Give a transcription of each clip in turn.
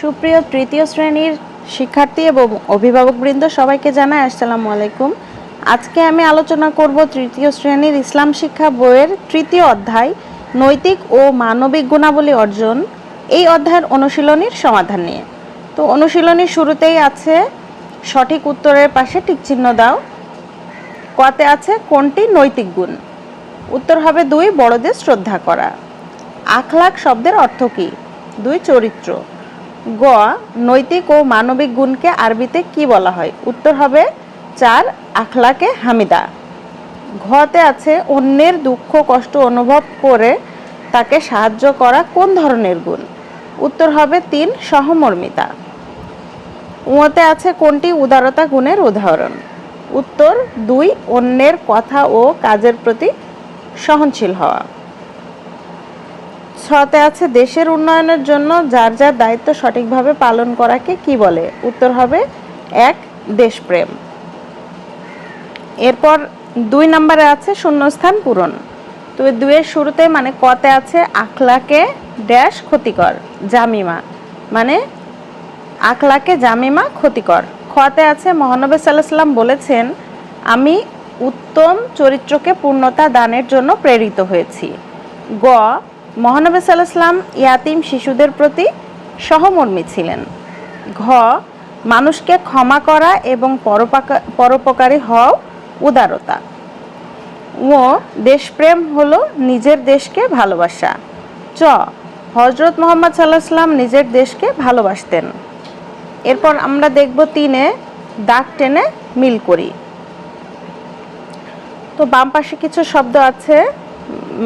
সুপ্রিয় তৃতীয় শ্রেণির শিক্ষার্থী এবং অভিভাবকবৃন্দ সবাইকে জানাই আসসালামু আলাইকুম। আজকে আমি আলোচনা করব তৃতীয় শ্রেণির ইসলাম শিক্ষা বইয়ের তৃতীয় অধ্যায়, নৈতিক ও মানবিক গুণাবলী অর্জন। এই অধ্যায়ের অনুশীলনীর সমাধান নিয়ে। তো অনুশীলনীর শুরুতেই আছে সঠিক উত্তরের পাশে টিকচিহ্ন দাও। কতে আছে কোনটি নৈতিক গুণ? উত্তর হবে দুই, বড়দের শ্রদ্ধা করা। আখলাখ শব্দের অর্থ কী? দুই, চরিত্র। গ, নৈতিক ও মানবিক গুণকে আরবিতে কি বলা হয়? উত্তর হবে চার, আখলাকে হামিদা। ঘতে আছে অন্যের দুঃখ, কষ্ট অনুভব করে তাকে সাহায্য করা কোন ধরনের গুণ? উত্তর হবে তিন, সহমর্মিতা। উঁতে আছে কোনটি? উদারতা গুণের উদাহরণ। উত্তর দুই, অন্যের কথা ও কাজের প্রতি সহনশীল হওয়া। ছতে আছে, দেশের উন্নয়নের জন্য যার যার দায়িত্ব সঠিকভাবে পালন করাকে কি বলে? উত্তর হবে, এক, দেশপ্রেম। এরপর দুই নম্বরে আছে শূন্যস্থান পূরণ। তো এই দুইয়ের শুরুতে মানে কতে আছে আখলাকে ড্যাশ ক্ষতিকর, জামিমা। মানে আখলাকে জামিমা ক্ষতিকর। খতে আছে, মহানবী সাল্লাহ সাল্লাম বলেছেন, আমি উত্তম চরিত্রকে পূর্ণতা দানের জন্য প্রেরিত হয়েছি। গ মহানবী সাল্লাহ সাল্লাম ইয়াতিম শিশুদের প্রতি সহমর্মী ছিলেন। ঘ, মানুষকে ক্ষমা করা এবং পরোপকারী হওয়াও উদারতা। ও দেশপ্রেম হলো নিজের দেশকে ভালোবাসা। চ হজরত মোহাম্মদ সাল্লাহ নিজের দেশকে ভালোবাসতেন। এরপর আমরা দেখব তিনে দাগ টেনে মিল করি। তো বাম পাশে কিছু শব্দ আছে।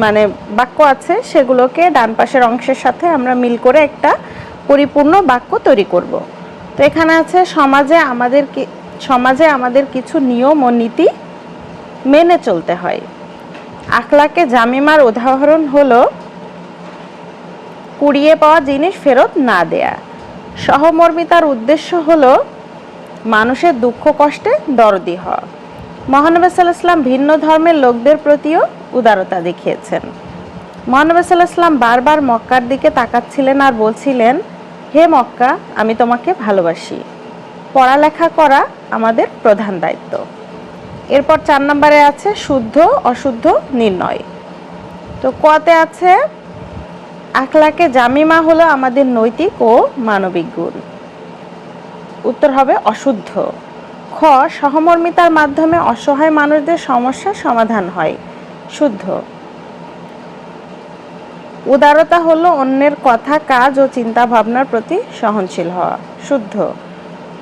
মানে বাক্য আছে, সেগুলোকে ডান পাশের অংশের সাথে আমরা মিল করে একটা পরিপূর্ণ বাক্য তৈরি করব। তো এখানে আছে, সমাজে আমাদের সমাজে আমাদের কিছু নিয়ম ও নীতি মেনে চলতে হয়। আখলাকে জামিমার উদাহরণ হলো, কুড়িয়ে পাওয়া জিনিস ফেরত না দেয়া। সহমর্মিতার উদ্দেশ্য হলো, মানুষের দুঃখ কষ্টে দরদি হওয়া। মহানবী সাল্লাহ ভিন্ন ধর্মের লোকদের প্রতিও উদারতা দেখিয়েছেন। মহানবী সাল্লাহ সাল্লাম বারবার মক্কার দিকে তাকাচ্ছিলেন আর বলছিলেন, হে মক্কা, আমি তোমাকে ভালোবাসি। পড়ালেখা করা আমাদের প্রধান দায়িত্ব। এরপর চার নম্বরে আছে, শুদ্ধ, অশুদ্ধ, নির্ণয়। তো কতে আছে, আখলাকে জামিমা হলো আমাদের নৈতিক ও মানবিক গুণ। উত্তর হবে, অশুদ্ধ। খ, সহমর্মিতার মাধ্যমে অসহায় মানুষদের সমস্যার সমাধান হয়। শুদ্ধ। উদারতা হলো অন্যের কথা, কাজ ও চিন্তা ভাবনার প্রতি সহনশীল হওয়া, শুদ্ধ।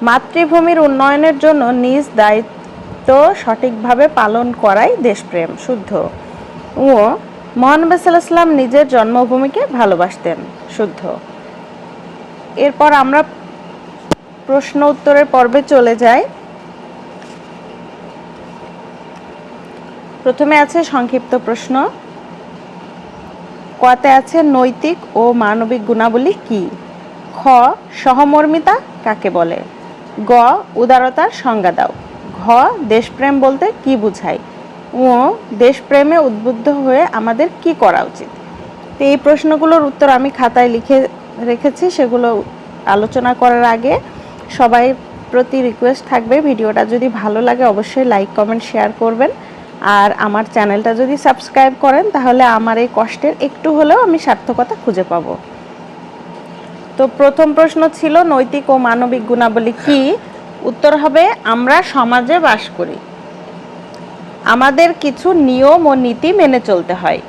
মাতৃভূমির উন্নয়নের জন্য নিজ দায়িত্ব সঠিকভাবে পালন করাই দেশপ্রেম, শুদ্ধ। ও মহানবী সাল্লাম নিজের জন্মভূমিকে ভালোবাসতেন, শুদ্ধ। এরপর আমরা প্রশ্ন উত্তরের পর্বে চলে যাই। প্রথমে আছে সংক্ষিপ্ত প্রশ্ন। কতে আছে নৈতিক ও মানবিক গুণাবলী কি? খ, সহমর্মিতা কাকে বলে? গ, উদারতার সংজ্ঞা দাও। ঘ, দেশপ্রেম বলতে কি বুঝায়? ও দেশপ্রেমে উদ্বুদ্ধ হয়ে আমাদের কি করা উচিত? তো এই প্রশ্নগুলোর উত্তর আমি খাতায় লিখে রেখেছি, সেগুলো আলোচনা করার আগে সবাই প্রতি রিকোয়েস্ট থাকবে। ভিডিওটা যদি ভালো লাগে, অবশ্যই লাইক কমেন্ট শেয়ার করবেন। আর আমার চ্যানেলটা যদি সাবস্ক্রাইব করেন, তাহলে আমার এই কষ্টের একটু হলেও আমি সার্থকতা খুঁজে পাবো। তো প্রথম প্রশ্ন ছিল, নৈতিক ও মানবিক গুণাবলী কি? উত্তর হবে, আমরা সমাজে বাস করি। আমাদের কিছু নিয়ম ও নীতি মেনে চলতে হয়।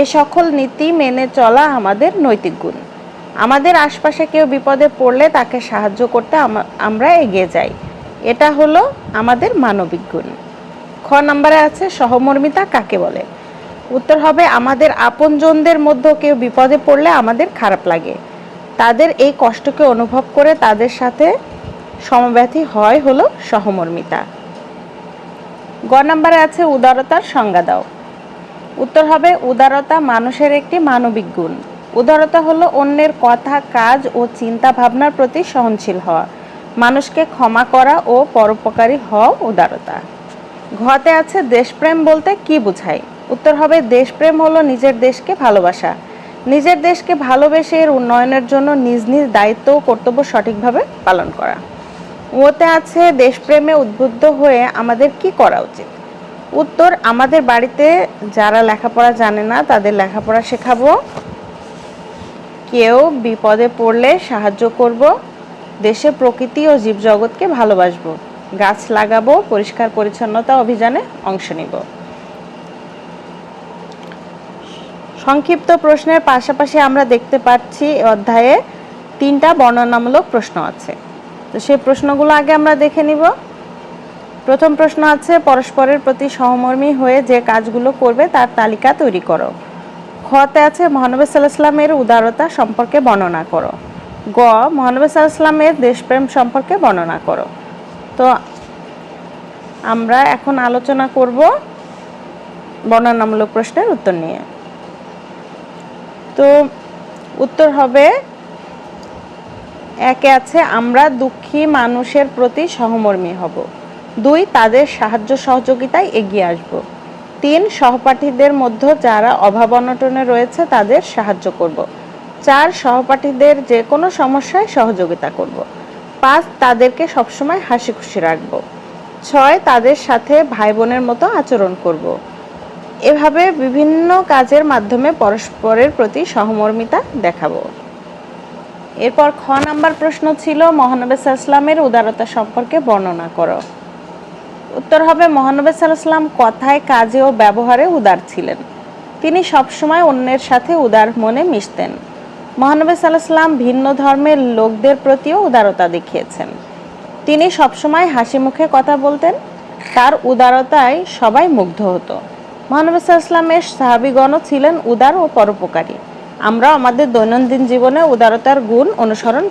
এ সকল নীতি মেনে চলা আমাদের নৈতিক গুণ। আমাদের আশপাশে কেউ বিপদে পড়লে তাকে সাহায্য করতে আমরা এগিয়ে যাই। এটা হলো আমাদের মানবিক গুণ। খ নম্বরে আছে, সহমর্মিতা কাকে বলে? উত্তর হবে, আমাদের আপনজনদের মধ্যে কেউ বিপদে পড়লে আমাদের খারাপ লাগে। তাদের এই কষ্টকে অনুভব করে তাদের সাথে সমব্যথী হয় হলো সহমর্মিতা। গ নম্বরে আছে, উদারতার সংজ্ঞা দাও। উত্তর হবে, উদারতা মানুষের একটি মানবিক গুণ। উদারতা হলো অন্যের কথা, কাজ ও চিন্তা ভাবনার প্রতি সহনশীল হওয়া। মানুষকে ক্ষমা করা ও পরোপকারী হওয়া উদারতা। ঘতে আছে দেশপ্রেম বলতে কি বোঝায় উত্তর হবে, দেশপ্রেম হলো নিজের দেশকে ভালোবাসা। নিজের দেশকে ভালোবেসে এর উন্নয়নের জন্য নিজ নিজ দায়িত্ব ও কর্তব্য সঠিকভাবে পালন করা। ওতে আছে, দেশপ্রেমে উদ্বুদ্ধ হয়ে আমাদের কি করা উচিত? উত্তর, আমাদের বাড়িতে যারা লেখাপড়া জানে না, তাদের লেখাপড়া শেখাবো। কেউ বিপদে পড়লে সাহায্য করব। দেশে প্রকৃতি ও জীবজগৎকে ভালোবাসবো। গাছ লাগাবো, পরিষ্কার পরিচ্ছন্নতা অভিযানে অংশ নিব। সংক্ষিপ্ত প্রশ্নের পাশাপাশি আমরা দেখতে পাচ্ছি অধ্যায়ে তিনটা বর্ণনামূলক প্রশ্ন আছে। তো সেই প্রশ্নগুলো আগে আমরা দেখে নিব। প্রথম প্রশ্ন আছে, পরস্পরের প্রতি সহমর্মী হয়ে যে কাজগুলো করবে তার তালিকা তৈরি করো। খতে আছে, মহানবী সাল্লাহামের উদারতা সম্পর্কে বর্ণনা করো। গ, মহানবী সাল্লাহামের দেশপ্রেম সম্পর্কে বর্ণনা করো। তো আমরা এখন আলোচনা করব বর্ণনামূলক প্রশ্নের উত্তর নিয়ে। তো উত্তর হবে, একে আছে, আমরা দুঃখী মানুষের প্রতি সহমর্মী হব। দুই, তাদের সাহায্য সহযোগিতায় এগিয়ে আসব। তিন, সহপাঠীদের মধ্যে যারা অভাব অনটনে রয়েছে তাদের সাহায্য করব। চার, সহপাঠীদের যে কোনো সমস্যায় সহযোগিতা করব। পাঁচ তাদেরকে সবসময় হাসি খুশি রাখব। ছয়, তাদের সাথে ভাই বোনের মতো আচরণ করব। এভাবে বিভিন্ন কাজের মাধ্যমে পরস্পরের প্রতি সহমর্মিতা দেখাবো। এরপর খ নাম্বার প্রশ্ন ছিল, মহানবী সাল্লামের উদারতা সম্পর্কে বর্ণনা করো। উত্তর হবে, মহানবী সাল্লাম কথায়, কাজে ও ব্যবহারে উদার ছিলেন। তিনি সবসময় অন্যের সাথে উদার মনে মিশতেন। মহানবী সাল্লাম ভিন্ন ধর্মের লোকদের প্রতিও উদারতা দেখিয়েছেন। তিনি সবসময় হাসি মুখে কথা বলতেন, তার উদারতায় সবাই মুগ্ধ হতো। মহানবী সাল্লামের সাহাবিগণও ছিলেন উদার ও পরোপকারী। আমরা আমাদের দৈনন্দিন জীবনে উদারতার গুণ অনুসরণ